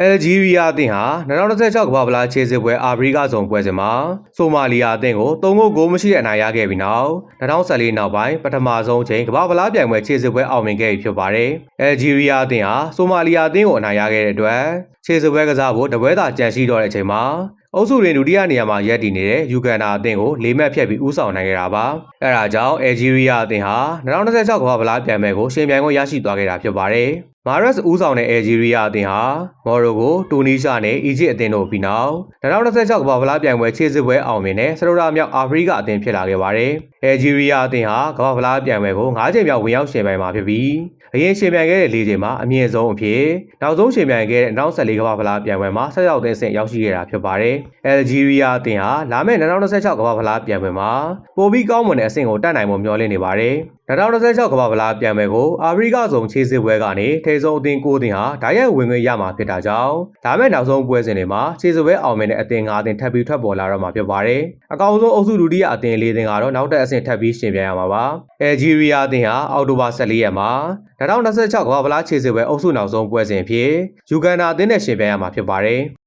အယ်ဂျီးရီးယားအသင်းဟာ2026ကမ္ဘာ့ဖလားခြေစစ်ပွဲအာဖရိကဇုံပွဲစဉ်မှာဆိုမာလီယာအသင်းကို3ဂိုးဂိုးမရှိတဲ့အနိုင်ရခဲ့ပြီးနောက်2014နောက်ပိုင်းပထမဆုံးအချိန်ကမ္ဘာ့ဖလားပြိုင်ပွဲခြေစစ်ပွဲအောင်မြင်ခဲ့ပြီဖြစ်ပါတယ်။အယ်ဂျီးရီးယားအသင်းဟာဆိုမာလီယာအသင်းကိုအနိုင်ရခဲ့တဲ့အတွက်ခြေစစ်ပွဲကစားဖို့တပွဲသာကြံရှိတော့တဲ့အချိန်မှာအုပ်စုတွင်ဒုတိယနေရာမှာရပ်တည်နေတဲ့ယူဂန်ဒါအသင်းကိုလေးမှတ်ဖြတ်ပြီးဦးဆောင်နိုင်ခဲ့တာပါ။အဲဒါကြောင့်အယ်ဂျီးရီးယားအသင်းဟာ2026ကမ္ဘာ့ဖလားပြိုင်ပွဲကိုရှင်ပြိုင်ခွင့်ရရှိသွားခဲ့တာဖြစ်ပါတယ်။ မာရက်စ်ဦးဆောင်တဲ့အယ်ဂျီးရီးယားအသင်းဟာမော်ရိုကိုတူနီးရှားနဲ့အီဂျစ်အသင်းတို့ပြီးနောက်2026ကမ္ဘာ့ဖလားပြိုင်ပွဲခြေစစ်ပွဲအောင်မြင်တဲ့စတိုရာမြောက်အာဖရိကအသင်းဖြစ်လာခဲ့ပါတယ်။အယ်ဂျီးရီးယားအသင်းဟာကမ္ဘာ့ဖလားပြိုင်ပွဲကို9ချိန်မြောက်ဝင်ရောက်ရှင်ပြိုင်မှာဖြစ်ပြီးအရင်ရှင်ပြိုင်ခဲ့တဲ့၄ချိန်မှာအမြင့်ဆုံးအဖြစ်နောက်ဆုံးရှင်ပြိုင်ခဲ့တဲ့2014ကမ္ဘာ့ဖလားပြိုင်ပွဲမှာဆက်ရောက်တဲ့အဆင့်ရောက်ရှိခဲ့တာဖြစ်ပါတယ်။အယ်ဂျီးရီးယားအသင်းဟာလာမယ့်2026ကမ္ဘာ့ဖလားပြိုင်ပွဲမှာပိုပြီးကောင်းမွန်တဲ့အဆင့်ကိုတက်နိုင်ဖို့မျှော်လင့်နေပါတယ်။2026ကမ္ဘာ့ဖလားပြိုင်ပွဲကိုအာဖရိကဇုံခြေစစ်ပွဲကနေထိဆုံးအသင်း9သင်းဟာဓာတ်ရိုက်ဝင်ခွင့်ရမှာဖြစ်တာကြောင့်ဒါမဲ့နောက်ဆုံးပွဲစဉ်တွေမှာခြေစစ်ပွဲအောင်မြင်တဲ့အသင်း9သင်းထပ်ပြီးထွက်ပေါ်လာတော့မှာဖြစ်ပါတယ်။အကောင်ဆုံးအုပ်စုဒုတိယအသင်း၄သင်းကတော့နောက်ထပ်အဆင့်ထပ်ပြီးရှင်ပြိုင်ရမှာပါ။အယ်ဂျီးရီးယားအသင်းဟာအောက်တိုဘာ14ရက်မှာ2026ကမ္ဘာ့ဖလားခြေစစ်ပွဲအုပ်စုနောက်ဆုံးပွဲစဉ်အဖြစ်ယူဂန်ဒါအသင်းနဲ့ရှင်ပြိုင်ရမှာဖြစ်ပါတယ်။